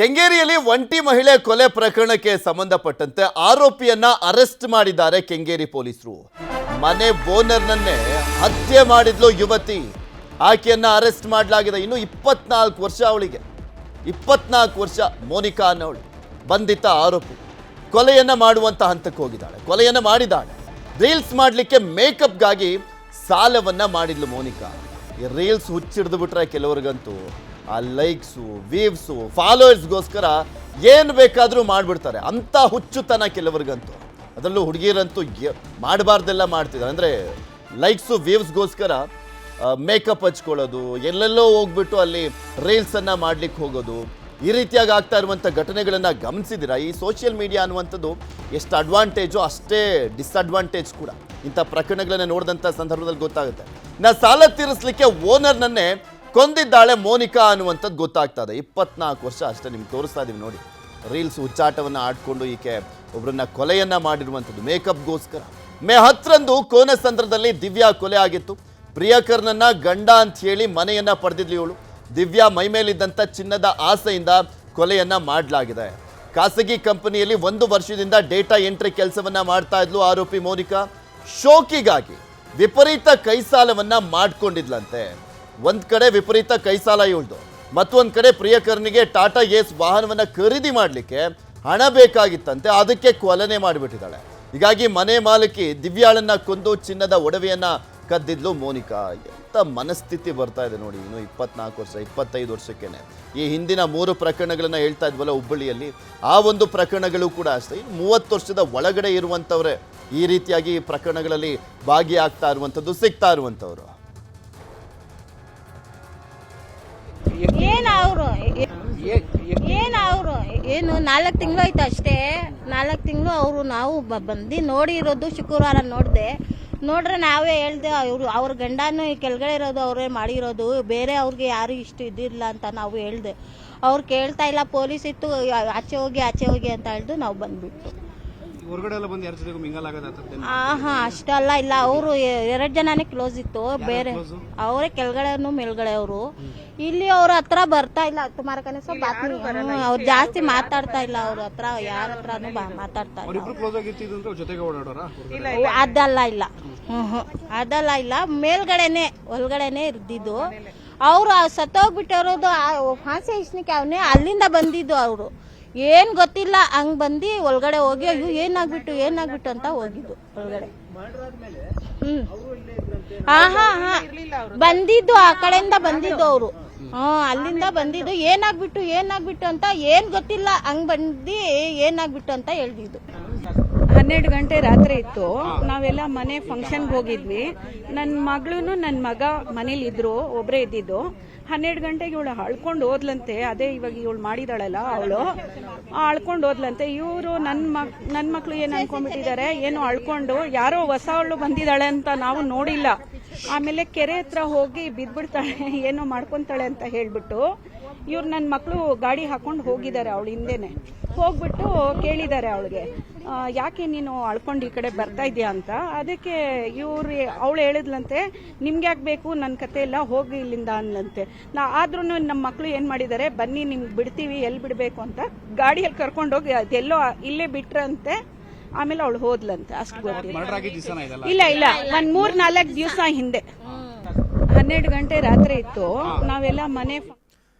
ಕೆಂಗೇರಿಯಲ್ಲಿ ಒಂಟಿ ಮಹಿಳೆ ಕೊಲೆ ಪ್ರಕರಣಕ್ಕೆ ಸಂಬಂಧಪಟ್ಟಂತೆ ಆರೋಪಿಯನ್ನ ಅರೆಸ್ಟ್ ಮಾಡಿದ್ದಾರೆ ಕೆಂಗೇರಿ ಪೊಲೀಸರು. ಮನೆ ಬೋನರ್ನನ್ನೇ ಹತ್ಯೆ ಮಾಡಿದ್ಲು ಯುವತಿ. ಆಕೆಯನ್ನ ಅರೆಸ್ಟ್ ಮಾಡಲಾಗಿದೆ. ಇನ್ನು ಇಪ್ಪತ್ನಾಲ್ಕು ವರ್ಷ ಅವಳಿಗೆ. ಇಪ್ಪತ್ನಾಲ್ಕು ವರ್ಷ ಮೋನಿಕಾ ಅನ್ನೋಳು ಬಂಧಿತ ಆರೋಪಿ. ಕೊಲೆಯನ್ನ ಮಾಡುವಂತ ಹಂತಕ್ಕೆ ಹೋಗಿದ್ದಾಳೆ. ಕೊಲೆಯನ್ನ ಮಾಡಿದ್ದಾಳೆ. ರೀಲ್ಸ್ ಮಾಡಲಿಕ್ಕೆ ಮೇಕಪ್ಗಾಗಿ ಸಾಲವನ್ನ ಮಾಡಿದ್ಲು ಮೋನಿಕಾ. ಈ ರೀಲ್ಸ್ ಹುಚ್ಚಿಡ್ದು ಬಿಟ್ರೆ ಕೆಲವ್ರಿಗಂತೂ ಆ ಲೈಕ್ಸು ವೀವ್ಸು ಫಾಲೋವರ್ಸ್ಗೋಸ್ಕರ ಏನು ಬೇಕಾದರೂ ಮಾಡಿಬಿಡ್ತಾರೆ. ಅಂಥ ಹುಚ್ಚುತನ ಕೆಲವರಿಗಂತೂ. ಅದರಲ್ಲೂ ಹುಡುಗಿಯರಂತೂ ಮಾಡಬಾರ್ದೆಲ್ಲ ಮಾಡ್ತಿದ್ದಾರೆ. ಅಂದರೆ ಲೈಕ್ಸು ವೀವ್ಸ್ಗೋಸ್ಕರ ಮೇಕಪ್ ಹಚ್ಕೊಳ್ಳೋದು, ಎಲ್ಲೆಲ್ಲೋ ಹೋಗ್ಬಿಟ್ಟು ಅಲ್ಲಿ ರೀಲ್ಸನ್ನು ಮಾಡ್ಲಿಕ್ಕೆ ಹೋಗೋದು, ಈ ರೀತಿಯಾಗಿ ಆಗ್ತಾ ಇರುವಂಥ ಘಟನೆಗಳನ್ನು ಗಮನಿಸಿದಿರ ಈ ಸೋಷಿಯಲ್ ಮೀಡಿಯಾ ಅನ್ನುವಂಥದ್ದು ಎಷ್ಟು ಅಡ್ವಾಂಟೇಜು, ಅಷ್ಟೇ ಡಿಸ್ಅಡ್ವಾಂಟೇಜ್ ಕೂಡ. ಇಂಥ ಪ್ರಕರಣಗಳನ್ನು ನೋಡಿದಂಥ ಸಂದರ್ಭದಲ್ಲಿ ಗೊತ್ತಾಗುತ್ತೆ. ನಾ ಸಾಲ ತೀರಿಸಲಿಕ್ಕೆ ಓನರ್ನನ್ನೇ ಕೊಂದಿದ್ದಾಳೆ ಮೋನಿಕಾ ಅನ್ನುವಂಥದ್ದು ಗೊತ್ತಾಗ್ತಾ ಇದೆ ಇಪ್ಪತ್ನಾಲ್ಕು ವರ್ಷ ಅಷ್ಟೇ ನಿಮ್ಗೆ ತೋರಿಸ್ತಾ ಇದ್ದೀವಿ ನೋಡಿ. ರೀಲ್ಸ್ ಹುಚ್ಚಾಟವನ್ನು ಆಡ್ಕೊಂಡು ಈಕೆ ಒಬ್ಬರನ್ನ ಕೊಲೆಯನ್ನ ಮಾಡಿರುವಂಥದ್ದು ಮೇಕಪ್ಗೋಸ್ಕರ. ಮೇ ಹತ್ತರಂದು ಕೋನಸಂದ್ರದಲ್ಲಿ ದಿವ್ಯಾ ಕೊಲೆ ಆಗಿತ್ತು. ಪ್ರಿಯಕರ್ನನ್ನ ಗಂಡ ಅಂತ ಹೇಳಿ ಮನೆಯನ್ನ ಪಡೆದಿದ್ಲು ಇವಳು. ದಿವ್ಯಾ ಮೈಮೇಲಿದ್ದಂಥ ಚಿನ್ನದ ಆಸೆಯಿಂದ ಕೊಲೆಯನ್ನ ಮಾಡಲಾಗಿದೆ. ಖಾಸಗಿ ಕಂಪನಿಯಲ್ಲಿ ಒಂದು ವರ್ಷದಿಂದ ಡೇಟಾ ಎಂಟ್ರಿ ಕೆಲಸವನ್ನ ಮಾಡ್ತಾ ಇದ್ಲು ಆರೋಪಿ ಮೋನಿಕಾ. ಶೋಕಿಗಾಗಿ ವಿಪರೀತ ಕೈಸಾಲವನ್ನ ಮಾಡ್ಕೊಂಡಿದ್ಲಂತೆ. ಒಂದ್ ಕಡೆ ವಿಪರೀತ ಕೈಸಾಲ ಇವಳ್ದು. ಮತ್ತೊಂದು ಕಡೆ ಪ್ರಿಯಕರ್ನಿಗೆ ಟಾಟಾ ಏಸ್ ವಾಹನವನ್ನ ಖರೀದಿ ಮಾಡಲಿಕ್ಕೆ ಹಣ ಬೇಕಾಗಿತ್ತಂತೆ, ಅದಕ್ಕೆ ಕೊಲನೆ ಮಾಡಿಬಿಟ್ಟಿದ್ದಾಳೆ. ಹೀಗಾಗಿ ಮನೆ ಮಾಲಕಿ ದಿವ್ಯಾಳನ್ನ ಕೊಂದು ಚಿನ್ನದ ಒಡವೆಯನ್ನ ಕದ್ದಿದ್ಲು ಮೋನಿಕಾ. ಎಂಥ ಮನಸ್ಥಿತಿ ಬರ್ತಾ ಇದೆ ನೋಡಿ, ಇನ್ನು ಇಪ್ಪತ್ನಾಲ್ಕು ವರ್ಷ, ಇಪ್ಪತ್ತೈದು ವರ್ಷಕ್ಕೇನೆ. ಈ ಹಿಂದಿನ ಮೂರು ಪ್ರಕರಣಗಳನ್ನ ಹೇಳ್ತಾ ಇದ್ವಲ್ಲ ಹುಬ್ಬಳ್ಳಿಯಲ್ಲಿ, ಆ ಒಂದು ಪ್ರಕರಣಗಳು ಕೂಡ ಅಷ್ಟೇ. ಇನ್ನು ಮೂವತ್ತು ವರ್ಷದ ಒಳಗಡೆ ಇರುವಂಥವ್ರೆ ಈ ರೀತಿಯಾಗಿ ಪ್ರಕರಣಗಳಲ್ಲಿ ಭಾಗಿಯಾಗ್ತಾ ಇರುವಂಥದ್ದು ಸಿಗ್ತಾ ಇರುವಂಥವ್ರು ಏನ್ ಅವರು? ಏನು ಏನು, ನಾಲ್ಕು ತಿಂಗಳು ಆಯ್ತು ಅಷ್ಟೇ. ನಾಲ್ಕು ತಿಂಗಳು ಅವರು ನಾವು ಬಂದು ನೋಡಿರೋದು ಶುಕ್ರವಾರ ನೋಡಿದೆ. ನೋಡ್ರೆ ನಾವೇ ಹೇಳ್ದೆ, ಅವರು, ಅವ್ರ ಗಂಡನೂ ಕೆಳಗಡೆ ಇರೋದು ಅವರೇ ಮಾಡಿರೋದು. ಬೇರೆ ಅವ್ರಿಗೆ ಯಾರು ಇಷ್ಟು ಇದಿಲ್ಲ ಅಂತ ನಾವು ಹೇಳ್ದೆ. ಅವ್ರು ಕೇಳ್ತಾ ಇಲ್ಲ, ಪೊಲೀಸ್ ಇತ್ತು, ಆಚೆ ಹೋಗಿ ಆಚೆ ಹೋಗಿ ಅಂತ ಹೇಳ್ದು ನಾವು ಬಂದ್ಬಿಟ್ಟು ಹೊರಗಡೆ ಎಲ್ಲ ಬಂದು ಯಾರ ಜೊತೆಗೂ ಮಿಂಗಲ್ ಆಗೋದಾಗ್ತದೆ ಆಹಾ ಅಷ್ಟಲ್ಲ ಇಲ್ಲ ಅವರು ಎರಡು ಜನನೇ ಕ್ಲೋಸ್ ಇತ್ತು ಬೇರೆ ಅವರೇ ಕೆಳಗಡೆನು ಮೇಲ್ಗಡೆ ಅವರು. ಇಲ್ಲಿ ಅವ್ರ ಹತ್ರ ಬರ್ತಾ ಇಲ್ಲ ತುಮಾರಕನೆ ಸೊ ಬಾತ್ಮಿ ಅವ್ರು ಜಾಸ್ತಿ ಮಾತಾಡ್ತಾ ಇಲ್ಲ ಅವ್ರ ಹತ್ರ ಯಾರ ಹತ್ರನೂ ಬಾ- ಮಾತಾಡ್ತಾ ಇಲ್ಲ. ಕ್ಲೋಸ್ ಆಗಿರ್ತಿದ್ರು ಜೊತೆಗೆ ಓಡಾಡೋರ? ಅದಲ್ಲ ಇಲ್ಲ. ಹ್ಞೂ ಹ್ಮ್. ಅದಲ್ಲ ಇಲ್ಲ. ಮೇಲ್ಗಡೆನೆ ಒಳಗಡೆನೆ ಇರ್ದಿದ್ದು. ಅವ್ರು ಸತ್ತೋಗ್ಬಿಟ್ಟಿರೋದು ಹಾಸ್ಯ ಇಸ್ನಿಕೆ ಅವನೇ ಅಲ್ಲಿಂದ ಬಂದಿದ್ದು ಅವರು. ಏನ್ ಗೊತ್ತಿಲ್ಲ, ಹಂಗ್ ಬಂದು ಒಳಗಡೆ ಹೋಗಿ, ಅಯ್ಯೋ, ಏನಾಗ್ಬಿಟ್ಟು ಏನಾಗ್ಬಿಟ್ಟು ಅಂತ ಹೋಗಿದ್ದು ಒಳಗಡೆ. ಹ್ಮ್. ಹಾ ಬಂದಿದ್ದು, ಆ ಕಡೆಯಿಂದ ಬಂದಿದ್ದು ಅವರು. ಹಾ ಅಲ್ಲಿಂದ ಬಂದಿದ್ದು, ಏನಾಗ್ಬಿಟ್ಟು ಏನಾಗ್ಬಿಟ್ಟು ಅಂತ ಏನ್ ಗೊತ್ತಿಲ್ಲ, ಹಂಗ್ ಬಂದಿ, ಏನಾಗ್ಬಿಟ್ಟು ಅಂತ ಹೇಳ್ದಿದ್ದು. ಹನ್ನೆರಡು ಗಂಟೆ ರಾತ್ರಿ ಇತ್ತು. ನಾವೆಲ್ಲ ಮನೆ ಫಂಕ್ಷನ್ಗೆ ಹೋಗಿದ್ವಿ. ನನ್ನ ಮಗಳು ನನ್ನ ಮಗ ಮನೇಲಿ ಇದ್ರು ಒಬ್ಬರೇ ಇದ್ದಿದ್ದು. ಹನ್ನೆರಡು ಗಂಟೆಗೆ ಇವಳು ಅಳ್ಕೊಂಡು ಹೋದ್ಲಂತೆ. ಅದೇ ಇವಾಗ ಇವಳು ಮಾಡಿದಾಳಲ್ಲ ಅವಳು. ಅಳ್ಕೊಂಡು ಹೋದ್ಲಂತೆ. ಇವರು ನನ್ನ ಮಕ್ ನನ್ನ ಮಕ್ಕಳು ಏನು ಅನ್ಕೊಂಡ್ಬಿಟ್ಟಿದ್ದಾರೆ? ಏನೋ ಅಳ್ಕೊಂಡು ಯಾರೋ ಹೊಸ ಅವಳು ಬಂದಿದ್ದಾಳೆ ಅಂತ ನಾವು ನೋಡಿಲ್ಲ. ಆಮೇಲೆ ಕೆರೆ ಹತ್ರ ಹೋಗಿ ಬಿದ್ಬಿಡ್ತಾಳೆ. ಏನೋ ಮಾಡ್ಕೊಂತಾಳೆ ಅಂತ ಹೇಳ್ಬಿಟ್ಟು ಇವ್ರು ನನ್ನ ಮಕ್ಕಳು ಗಾಡಿ ಹಾಕೊಂಡು ಹೋಗಿದ್ದಾರೆ ಅವಳು ಹಿಂದೆನೆ. ಹೋಗ್ಬಿಟ್ಟು ಕೇಳಿದ್ದಾರೆ ಅವಳಿಗೆ. ಯಾಕೆ ನೀನು ಅಳ್ಕೊಂಡು ಈ ಕಡೆ ಬರ್ತಾ ಇದೆಯಾ ಅಂತ? ಅದಕ್ಕೆ ಇವ್ರು ಅವಳು ಹೇಳಿದ್ಲಂತೆ ನಿಮ್ಗೆ ಯಾಕೆ ಬೇಕು? ನನ್ನ ಕತೆ ಎಲ್ಲ ಹೋಗಿ ಇಲ್ಲಿಂದ ಅಂದ್ಲಂತೆ ನಾ ಆದ್ರೂ ನಮ್ಮ ಮಕ್ಕಳು ಏನು ಮಾಡಿದ್ದಾರೆ ಬನ್ನಿ ನಿಮ್ಗೆ ಬಿಡ್ತೀವಿ ಎಲ್ಲಿ ಬಿಡಬೇಕು ಅಂತ ಗಾಡಿಯಲ್ಲಿ ಕರ್ಕೊಂಡೋಗಿ ಅದೆಲ್ಲೋ ಇಲ್ಲೇ ಬಿಟ್ರಂತೆ ಆಮೇಲೆ ಅವಳು ಹೋದ್ಲಂತೆ ಅಷ್ಟು ಗೊತ್ತಿಲ್ಲ ಇಲ್ಲ ಇಲ್ಲ ಒಂದ್ ಮೂರ್ ನಾಲ್ಕು ದಿವಸ ಹಿಂದೆ. ಹನ್ನೆರಡು ಗಂಟೆ ರಾತ್ರಿ ಇತ್ತು. ನಾವೆಲ್ಲ ಮನೆ